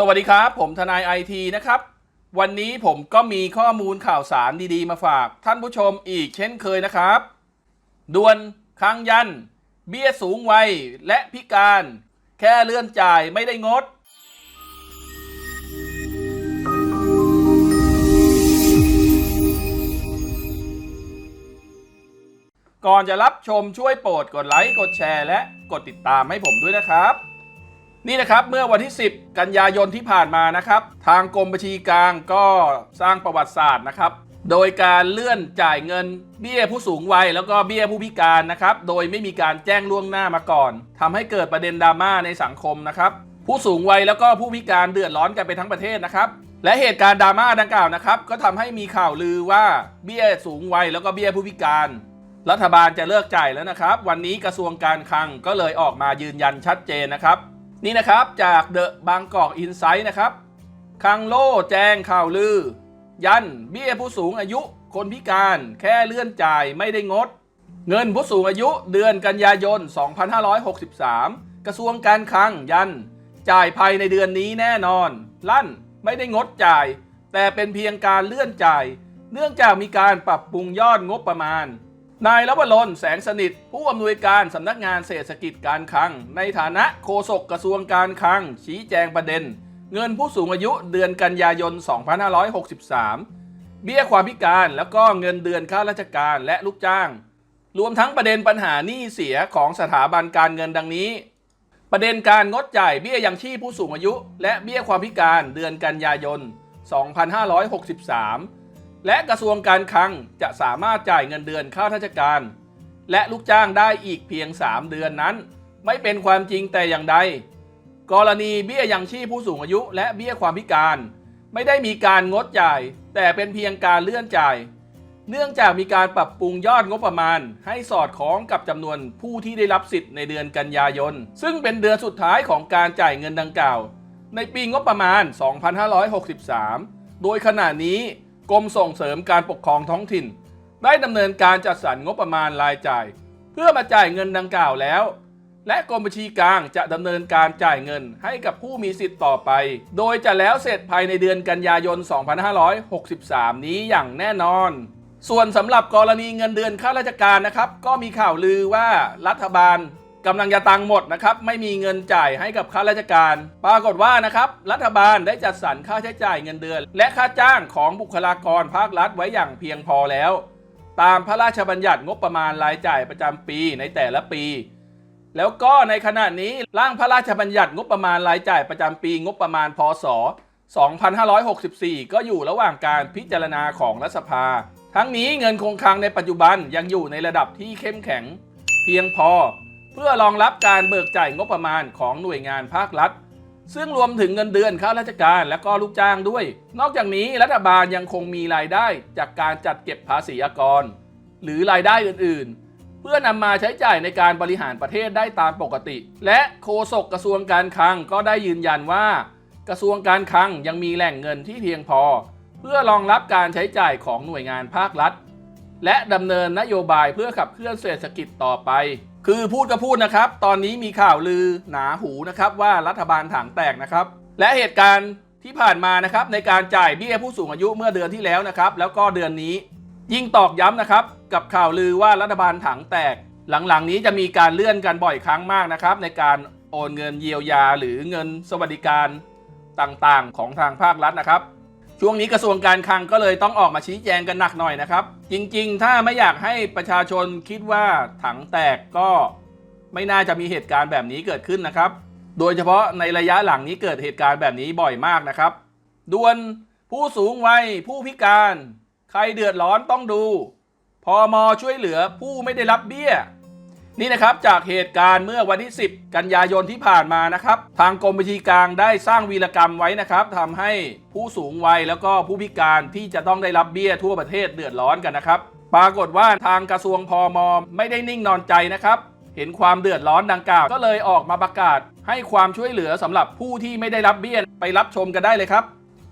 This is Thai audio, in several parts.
สวัสดีครับ ผมทนายไอทีนะครับ วันนี้ผมก็มีข้อมูลข่าวสารดีๆ มาฝากท่านผู้ชมอีกเช่นเคยนะครับด่วนค้างยัน เบี้ยสูงวัยและพิการ แค่เลื่อนจ่ายไม่ได้งด ก่อนจะรับชมช่วยโปรดกดไลค์ กดแชร์ และกดติดตามให้ผมด้วยนะครับ นี่นะครับเมื่อวันที่ 10 กันยายนที่ผ่านมานะครับ ทางกรมบัญชีกลางก็สร้างประวัติศาสตร์นะครับ โดยการเลื่อนจ่ายเงินเบี้ยผู้สูงวัยแล้วก็เบี้ยผู้พิการนะครับ โดยไม่มีการแจ้งล่วงหน้ามาก่อนทำให้เกิดประเด็นดราม่าในสังคมนะครับ ผู้สูงวัยแล้วก็ผู้พิการเดือดร้อนกันไปทั้งประเทศนะครับและเหตุการณ์ดราม่าดังกล่าวนะครับก็ทำให้มีข่าวลือว่าเบี้ยสูงวัยแล้วก็เบี้ยผู้พิการ รัฐบาลจะเลิกจ่ายแล้วนะครับ วันนี้กระทรวงการคลังก็เลยออกมายืนยันชัดเจนนะครับ นี่นะครับจากเดอะบางกอกอินไซต์นะครับ คังโลแจ้งข่าวลือ ยันเบี้ยผู้สูงอายุคนพิการแค่เลื่อนจ่ายไม่ได้งด เงินผู้สูงอายุเดือนกันยายน 2563 กระทรวงการคลังยัน จ่ายภายในเดือนนี้แน่นอน ลั่นไม่ได้งดจ่าย แต่เป็นเพียงการเลื่อนจ่าย เนื่องจากมีการปรับปรุงยอดงบประมาณ นายลวรนแสงสนิท ผู้อำนวยการสำนักงานเศรษฐกิจการคลัง ในฐานะโฆษกกระทรวงการคลัง ชี้แจงประเด็น เงินผู้สูงอายุเดือนกันยายน 2563 เบี้ยความพิการแล้วก็เงินเดือนข้าราชการและลูกจ้าง รวมทั้งประเด็นปัญหาหนี้เสียของสถาบันการเงินดังนี้ ประเด็นการงดจ่ายเบี้ยยังชีพผู้สูงอายุ และเบี้ยความพิการเดือนกันยายน 2563 และกระทรวงการคลังจะสามารถจ่ายเงินเดือนข้าราชการ และลูกจ้างได้อีกเพียง 3 เดือนนั้น ไม่เป็นความจริงแต่อย่างใด กรณีเบี้ยยังชีพผู้สูงอายุและเบี้ยความพิการ ไม่ได้มีการงดจ่าย แต่เป็นเพียงการเลื่อนจ่าย เนื่องจากมีการปรับปรุงยอดงบประมาณ ให้สอดคล้องกับจำนวนผู้ที่ได้รับสิทธิ์ในเดือนกันยายน ซึ่งเป็นเดือนสุดท้ายของการจ่ายเงินดังกล่าว ในปีงบประมาณ 2563 โดยขณะนี้ กรมส่งเสริมการปกครองท้องถิ่น ได้ดำเนินการจัดสรรงบประมาณรายจ่าย เพื่อมาจ่ายเงินดังกล่าวแล้ว และกรมบัญชีกลางจะดำเนินการจ่ายเงินให้กับผู้มีสิทธิ์ต่อไป โดยจะแล้วเสร็จภายในเดือนกันยายน 2563 นี้อย่างแน่นอน ส่วนสำหรับกรณีเงินเดือนข้าราชการนะครับ ก็มีข่าวลือว่ารัฐบาล กำลังจะตังค์หมดนะครับไม่มีเงินจ่ายให้กับข้าราชการ ปรากฏว่านะครับรัฐบาลได้จัดสรรค่าใช้จ่ายเงินเดือน และค่าจ้างของบุคลากรภาครัฐไว้อย่างเพียงพอแล้ว ตามพระราชบัญญัติงบประมาณรายจ่ายประจำปีในแต่ละปี แล้วก็ในขณะนี้ร่างพระราชบัญญัติงบประมาณรายจ่ายประจำปีงบประมาณพศ2564 ก็อยู่ระหว่างการพิจารณาของรัฐสภา ทั้งนี้เงินคงคลังในปัจจุบันยังอยู่ในระดับที่เข้มแข็ง เพียงพอ พื่อรองรับการเบิกจ่ายงบประมาณของหน่วยงานภาครัฐ ซึ่งรวมถึงเงินเดือนข้าราชการและก็ลูกจ้างด้วย นอกจากนี้รัฐบาลยังคงมีรายได้จากการจัดเก็บภาษีอากร หรือรายได้อื่นๆ เพื่อนำมาใช้จ่ายในการบริหารประเทศได้ตามปกติ และโฆษกกระทรวงการคลังก็ได้ยืนยันว่า กระทรวงการคลังยังมีแหล่งเงินที่เพียงพอ เพื่อรองรับการใช้จ่ายของหน่วยงานภาครัฐ และดำเนินนโยบายเพื่อขับเคลื่อนเศรษฐกิจต่อไป คือพูดก็พูดนะครับ ตอนนี้มีข่าวลือหนาหูนะครับว่ารัฐบาลถังแตกนะครับ และเหตุการณ์ที่ผ่านมานะครับในการจ่ายเบี้ยผู้สูงอายุเมื่อเดือนที่แล้วนะครับ แล้วก็เดือนนี้ยิ่งตอกย้ำนะครับ กับข่าวลือว่ารัฐบาลถังแตก หลังๆ นี้จะมีการเลื่อนกันบ่อยครั้งมากนะครับ ในการโอนเงินเยียวยาหรือเงินสวัสดิการต่างๆ ของทางภาครัฐนะครับ ช่วงนี้กระทรวงการคลังก็เลยต้องออกมาชี้แจงกันหนักหน่อยนะครับ จริงๆ ถ้าไม่อยากให้ประชาชนคิดว่าถังแตกก็ไม่น่าจะมีเหตุการณ์แบบนี้เกิดขึ้นนะครับ โดยเฉพาะในระยะหลังนี้เกิดเหตุการณ์แบบนี้บ่อยมากนะครับด่วนผู้สูงวัยผู้พิการ ใครเดือดร้อนต้องดูพอมช่วยเหลือผู้ไม่ได้รับเบี้ย นี่นะครับจากเหตุการณ์เมื่อวันที่ 10 กันยายนที่ผ่านมานะครับทางกรมบัญชีกลางได้สร้างวีรกรรมไว้นะครับทำให้ผู้สูงวัยแล้วก็ผู้พิการที่จะต้องได้รับเบี้ยทั่วประเทศเดือดร้อนกันนะครับ ปรากฏว่าทางกระทรวงพอมไม่ได้นิ่งนอนใจนะครับเห็นความเดือดร้อนดังกล่าว ก็เลยออกมาประกาศ ให้ความช่วยเหลือสำหรับผู้ที่ไม่ได้รับเบี้ยไปรับชมกันได้เลยครับ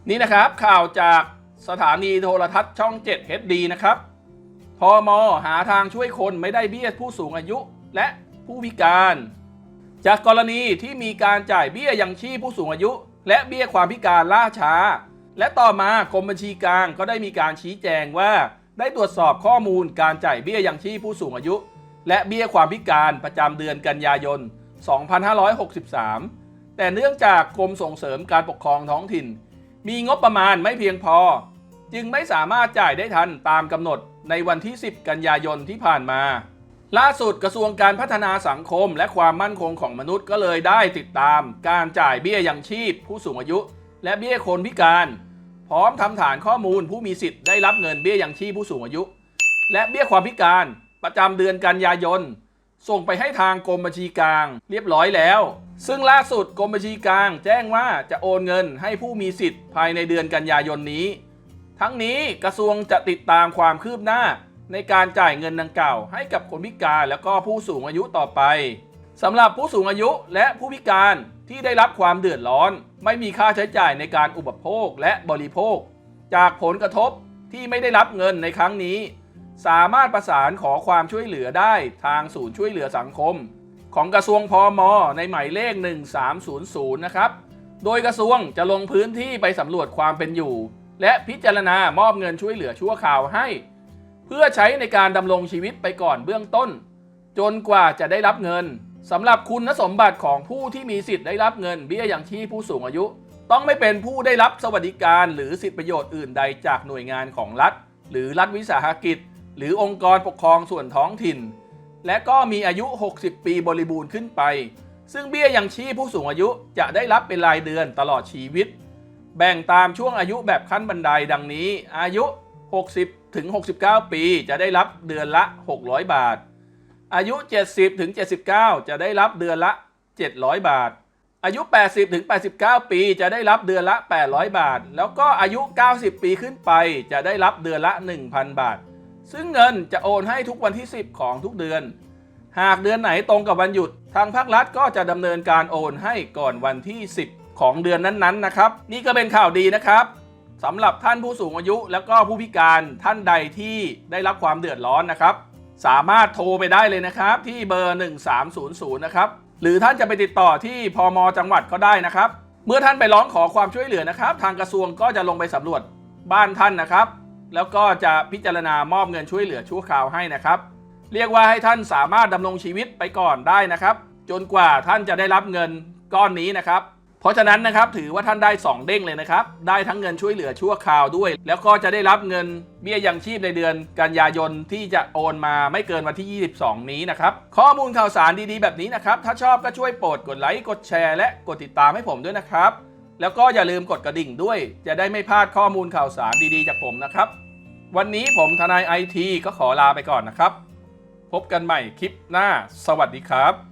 นี่นะครับข่าวจากสถานีโทรทัศน์ช่อง 7 HD นะครับพอมหาทางช่วยคนไม่ได้เบี้ยผู้สูงอายุ และผู้พิการ จากกรณีที่มีการจ่ายเบี้ยยังชีพผู้สูงอายุ และเบี้ยความพิการล่าช้า และต่อมากรมบัญชีกลางก็ได้มีการชี้แจงว่า ได้ตรวจสอบข้อมูลการจ่ายเบี้ยยังชีพผู้สูงอายุ และเบี้ยความพิการประจำเดือนกันยายน 2563 แต่เนื่องจากกรมส่งเสริมการปกครองท้องถิ่น มีงบประมาณไม่เพียงพอ จึงไม่สามารถจ่ายได้ทันตามกำหนดในวันที่ 10 กันยายนที่ผ่านมา ล่าสุดกระทรวงการพัฒนาสังคมและความมั่นคงของมนุษย์ก็เลยได้ติดตามการจ่ายเบี้ยยังชีพ ผู้สูงอายุ และเบี้ยคนพิการ พร้อมทำฐานข้อมูลผู้มีสิทธิ์ได้รับเงินเบี้ยยังชีพผู้สูงอายุ และเบี้ยความพิการประจำเดือนกันยายนส่งไปให้ทางกรมบัญชีกลาง เรียบร้อยแล้ว ซึ่งล่าสุดกรมบัญชีกลาง แจ้งว่าจะโอนเงินให้ผู้มีสิทธิ์ภายในเดือนกันยายนนี้ ทั้งนี้กระทรวงจะติดตามความคืบหน้า ในการจ่ายเงินดังกล่าวให้กับคนพิการและก็ผู้สูงอายุต่อไปสำหรับผู้สูงอายุและผู้พิการที่ได้รับความเดือดร้อน ไม่มีค่าใช้จ่ายในการอุปโภคและบริโภค จากผลกระทบที่ไม่ได้รับเงินในครั้งนี้ สามารถประสานขอความช่วยเหลือได้ทางศูนย์ช่วยเหลือสังคม ของกระทรวงพอมในหมายเลข 1300 นะครับ โดยกระทรวงจะลงพื้นที่ไปสำรวจความเป็นอยู่ และพิจารณามอบเงินช่วยเหลือชั่วคราวให้ เพื่อใช้ในการดำรงชีวิตไปก่อนเบื้องต้น จนกว่าจะได้รับเงินสำหรับคุณสมบัติของผู้ที่มีสิทธิ์ได้รับเงินเบี้ยอยังชีพผู้สูงอายุ ต้องไม่เป็นผู้ได้รับสวัสดิการหรือสิทธิประโยชน์อื่นใดจากหน่วยงานของรัฐ หรือรัฐวิสาหกิจ หรือองค์กรปกครองส่วนท้องถิ่น และก็มีอายุ 60 ปีบริบูรณ์ขึ้นไป ซึ่งเบี้ยยังชีพผู้สูงอายุจะได้รับเป็นรายเดือนตลอดชีวิต แบ่งตามช่วงอายุแบบขั้นบันไดดังนี้ อายุ 60 ถึง 69 ปี จะได้รับเดือนละ 600 บาท อายุ 70 ถึง 79 จะได้รับเดือนละ 700 บาท อายุ 80 ถึง 89 ปี จะได้รับเดือนละ 800 บาท แล้วก็อายุ 90 ปีขึ้นไป จะได้รับเดือนละ 1,000 บาท ซึ่งเงินจะโอนให้ทุกวันที่ 10 ของทุกเดือน หากเดือนไหนตรงกับวันหยุด ทางภาครัฐก็จะดำเนินการโอนให้ก่อนวันที่ 10 ของเดือนนั้นๆ นะครับ นี่ก็เป็นข่าวดีนะครับ สำหรับท่านผู้สูงอายุแล้วก็ผู้พิการท่านใดที่ได้รับความเดือดร้อนนะครับ สามารถโทรไปได้เลยนะครับ ที่เบอร์ 1300 นะครับหรือท่านจะไปติดต่อที่พมจังหวัดก็ได้นะครับ เมื่อท่านไปร้องขอความช่วยเหลือนะครับ ทางกระทรวงก็จะลงไปสำรวจบ้านท่านนะครับ แล้วก็จะพิจารณามอบเงินช่วยเหลือชั่วคราวให้นะครับ เรียกว่าให้ท่านสามารถดำรงชีวิตไปก่อนได้นะครับ จนกว่าท่านจะได้รับเงินก้อนนี้นะครับ ราะฉะนั้นนะครับถือว่าท่านได้ 2 เด้งเลยนะครับ ได้ทั้งเงินช่วยเหลือชั่วคราวด้วย แล้วก็จะได้รับเงินเบี้ยยังชีพในเดือนกันยายนที่จะโอนมาไม่เกินวันที่ 22 นี้นะครับ ข้อมูลข่าวสารดีๆ แบบนี้นะครับ ถ้าชอบก็ช่วยโปรดกดไลค์กดแชร์และกดติดตามให้ผมด้วยนะครับ แล้วก็อย่าลืมกดกระดิ่งด้วย จะได้ไม่พลาดข้อมูลข่าวสารดีๆ จากผมนะครับ วันนี้ผมทนายไอทีก็ขอลาไปก่อนนะครับ พบกันใหม่คลิปหน้า สวัสดีครับ